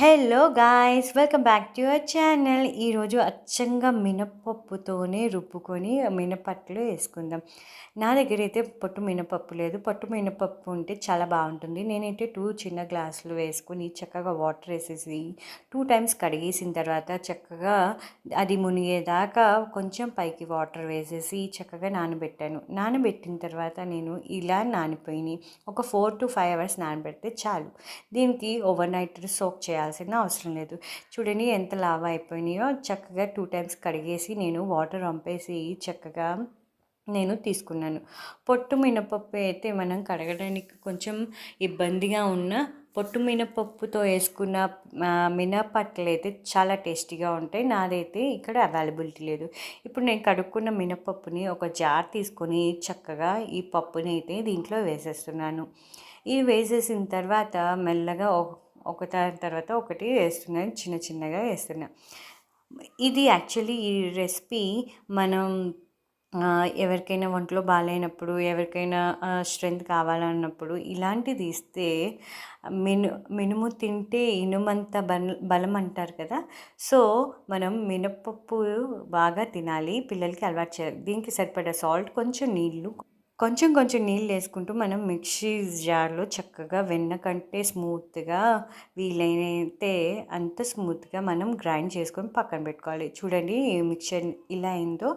Hello guys welcome back to your channel ఈరోజు అచ్చంగా మినపప్పుతోనే రుబ్బుకొని మినపట్లు వేసుకుందాం. నా దగ్గర అయితే పొట్టు మినపప్పు లేదు. పొట్టు మినపప్పు ఉంటే చాలా బాగుంటుంది. నేనైతే టూ చిన్న గ్లాసులు వేసుకుని చక్కగా వాటర్ వేసేసి టూ టైమ్స్ కడిగేసిన తర్వాత చక్కగా అది మునిగేదాకా కొంచెం పైకి వాటర్ వేసేసి చక్కగా నానబెట్టాను. నానబెట్టిన తర్వాత నేను ఇలా నానిపోయినాయి ఒక ఫోర్ టు ఫైవ్ అవర్స్ నానబెడితే చాలు. దీనికి ఓవర్ నైట్ సోక్ చేయాలి. చేయాల్సిన అవసరం లేదు. చూడండి ఎంత లావా అయిపోయినాయో. చక్కగా టూ టైమ్స్ కడిగేసి నేను వాటర్ రంపేసి చక్కగా నేను తీసుకున్నాను. పొట్టు మినపప్పు అయితే మనం కడగడానికి కొంచెం ఇబ్బందిగా ఉన్న పొట్టు మినపప్పుతో వేసుకున్న మినపట్లు అయితే చాలా టేస్టీగా ఉంటాయి. నాదైతే ఇక్కడ అవైలబిలిటీ లేదు. ఇప్పుడు నేను కడుక్కున్న మినపప్పుని ఒక జార్ తీసుకొని చక్కగా ఈ పప్పుని అయితే దీంట్లో వేసేస్తున్నాను. ఇవి వేసేసిన తర్వాత మెల్లగా ఒక దాని తర్వాత ఒకటి వేస్తున్నాను చిన్న చిన్నగా వేస్తున్నా. ఇది యాక్చువల్లీ ఈ రెసిపీ మనం ఎవరికైనా ఒంట్లో బాగాలేనప్పుడు ఎవరికైనా స్ట్రెంత్ కావాలన్నప్పుడు ఇలాంటిది ఇస్తే మిను మినుము తింటే ఇనుమంత బల బలం అంటారు కదా. సో మనం మినపప్పు బాగా తినాలి పిల్లలకి అలవాటు చేయాలి. దీనికి సరిపడా సాల్ట్ కొంచెం నీళ్ళు. కొంచెం కొంచెం నీళ్ళు వేసుకుంటూ మనం మిక్సీ జార్లో చక్కగా వెన్న కంటే స్మూత్గా వీలైతే అంత స్మూత్గా మనం గ్రైండ్ చేసుకొని పక్కన పెట్టుకోవాలి. చూడండి మిక్చర్ ఇలా అయిందో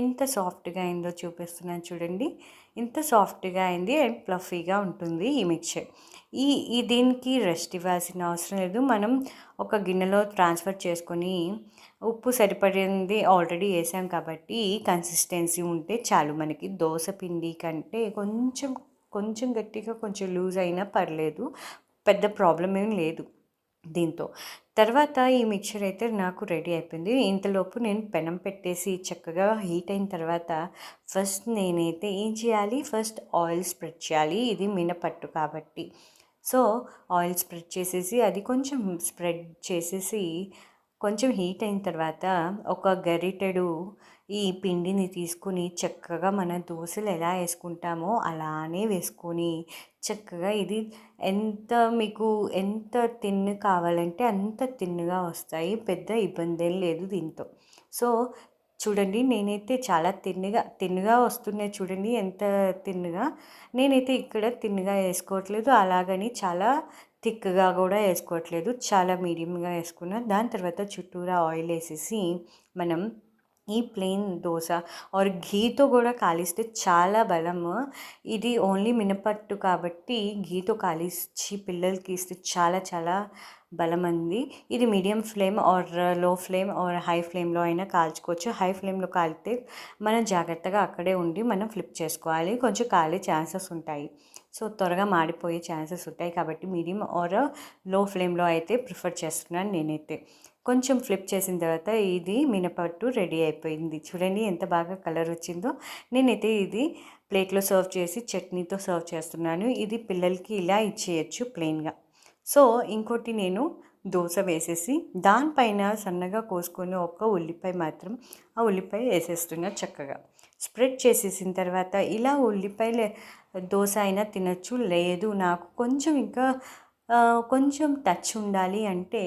ఎంత సాఫ్ట్గా అయిందో చూపిస్తున్నాను చూడండి. ఇంత సాఫ్ట్గా అయింది అండ్ ప్లఫీగా ఉంటుంది ఈ మిక్చర్. ఈ ఈ దీనికి రెస్ట్ ఇవ్వాల్సిన అవసరం లేదు. మనం ఒక గిన్నెలో ట్రాన్స్ఫర్ చేసుకొని ఉప్పు సరిపడింది ఆల్రెడీ వేసాం కాబట్టి కన్సిస్టెన్సీ ఉంటే చాలు. మనకి దోశ పిండి కంటే కొంచెం కొంచెం గట్టిగా కొంచెం లూజ్ అయినా పర్లేదు. పెద్ద ప్రాబ్లం ఏం లేదు. దీంతో. తర్వాత ఈ మిక్చర్ అయితే నాకు రెడీ అయిపోయింది. ఇంతలోపు నేను పెనం పెట్టేసి చక్కగా హీట్ అయిన తర్వాత ఫస్ట్ నేనైతే ఏం చేయాలి? ఫస్ట్ ఆయిల్ స్ప్రెడ్ చేయాలి. ఇది మినపట్టు కాబట్టి. సో ఆయిల్ స్ప్రెడ్ చేసేసి అది కొంచెం స్ప్రెడ్ చేసేసి కొంచెం హీట్ అయిన తర్వాత ఒక గరిటెడు ఈ పిండిని తీసుకుని చక్కగా మన దోశలు ఎలా వేసుకుంటామో అలానే వేసుకొని చక్కగా ఇది ఎంత మీకు ఎంత తిన్ను కావాలంటే అంత తిన్నుగా వస్తాయి. పెద్ద ఇబ్బంది ఏం లేదు దీంతో. సో చూడండి నేనైతే చాలా తిన్నుగా తిన్నుగా వస్తున్నాయి చూడండి ఎంత తిన్నుగా. నేనైతే ఇక్కడ తిన్నుగా వేసుకోవట్లేదు. అలాగని చాలా థిక్గా కూడా వేసుకోవట్లేదు. చాలా మీడియంగా వేసుకున్న. దాని తర్వాత చుట్టూరా ఆయిల్ వేసేసి మనం ఈ ప్లెయిన్ దోశ ఆర్ ఘీతో కూడా కాలిస్తే చాలా బలము ఇది ఓన్లీ మినపట్టు కాబట్టి ఘీతో కాలిచ్చి పిల్లలకి ఇస్తే చాలా చాలా బలం అంది. ఇది మీడియం ఫ్లేమ్ ఆర్లో ఫ్లేమ్ ఆర్ హై ఫ్లేమ్లో అయినా కాల్చుకోవచ్చు. హై ఫ్లేమ్లో కాలితే మనం జాగ్రత్తగా అక్కడే ఉండి మనం ఫ్లిప్ చేసుకోవాలి. కొంచెం కాలే ఛాన్సెస్ ఉంటాయి. సో త్వరగా మాడిపోయే ఛాన్సెస్ ఉంటాయి కాబట్టి మీడియం ఆర్లో ఫ్లేమ్లో అయితే ప్రిఫర్ చేస్తున్నాను నేనైతే. కొంచెం ఫ్లిప్ చేసిన తర్వాత ఇది మినపట్టు రెడీ అయిపోయింది. చూడండి ఎంత బాగా కలర్ వచ్చిందో. నేనైతే ఇది ప్లేట్లో సర్వ్ చేసి చట్నీతో సర్వ్ చేస్తున్నాను. ఇది పిల్లలకి ఇలా ఇచ్చేయచ్చు ప్లెయిన్గా. సో ఇంకోటి నేను దోశ వేసేసి దానిపైన సన్నగా కోసుకొని ఒక్క ఉల్లిపాయ మాత్రం ఆ ఉల్లిపాయ వేసేస్తున్నా చక్కగా. స్ప్రెడ్ చేసేసిన తర్వాత ఇలా ఉల్లిపాయలు దోశ అయినా తినచ్చు లేదు నాకు కొంచెం ఇంకా కొంచెం టచ్ ఉండాలి అంటే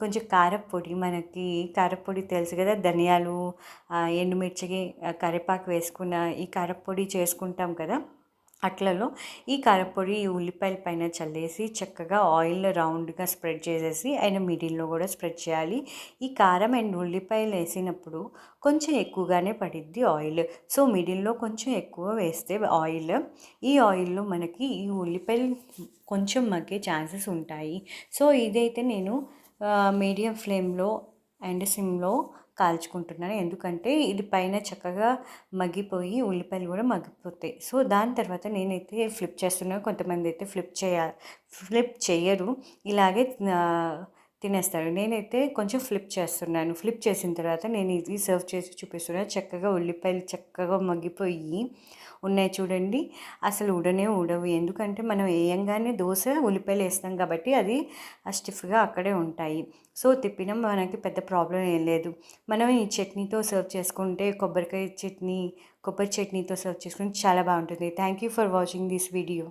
కొంచెం కారపొడి మనకి కారపొడి తెలుసు కదా ధనియాలు ఎండుమిర్చికి కరివేపాకు వేసుకున్న ఈ కారపొడి చేసుకుంటాం కదా. అట్లలో ఈ కారపొడి ఈ ఉల్లిపాయల పైన చల్లేసి చక్కగా ఆయిల్ రౌండ్గా స్ప్రెడ్ చేసేసి ఆయన మిడిల్లో కూడా స్ప్రెడ్ చేయాలి. ఈ కారం అండ్ ఉల్లిపాయలు వేసినప్పుడు కొంచెం ఎక్కువగానే పడిద్ది ఆయిల్. సో మిడిల్లో కొంచెం ఎక్కువ వేస్తే ఆయిల్. ఈ ఆయిల్లో మనకి ఈ ఉల్లిపాయలు కొంచెం మగ్గే ఛాన్సెస్ ఉంటాయి. సో ఇదైతే నేను మీడియం ఫ్లేమ్లో అండ్ సిమ్లో కాల్చుకుంటున్నాను. ఎందుకంటే ఇది పైన చక్కగా మగ్గిపోయి ఉల్లిపాయలు కూడా మగ్గిపోతాయి. సో దాని తర్వాత నేనైతే ఫ్లిప్ చేస్తున్నాను. కొంతమంది అయితే ఫ్లిప్ చేయ ఫ్లిప్ చేయరు. ఇలాగే తినేస్తారు నేనైతే కొంచెం ఫ్లిప్ చేస్తున్నాను. ఫ్లిప్ చేసిన తర్వాత నేను ఇది సర్వ్ చేసి చూపిస్తున్నాను చక్కగా ఉల్లిపాయలు చక్కగా మగ్గిపోయి ఉన్నాయి చూడండి. అసలు ఉడనే ఉడవు ఎందుకంటే మనం వేయంగానే దోశ ఉల్లిపాయలు వేస్తాం కాబట్టి అది స్టిఫ్గా అక్కడే ఉంటాయి. సో తిప్పిన మనకి పెద్ద ప్రాబ్లం ఏం లేదు. మనం ఈ చట్నీతో సర్వ్ చేసుకుంటే కొబ్బరికాయ చట్నీ కొబ్బరి చట్నీతో సర్వ్ చేసుకుంటే చాలా బాగుంటుంది. Thank you for watching this video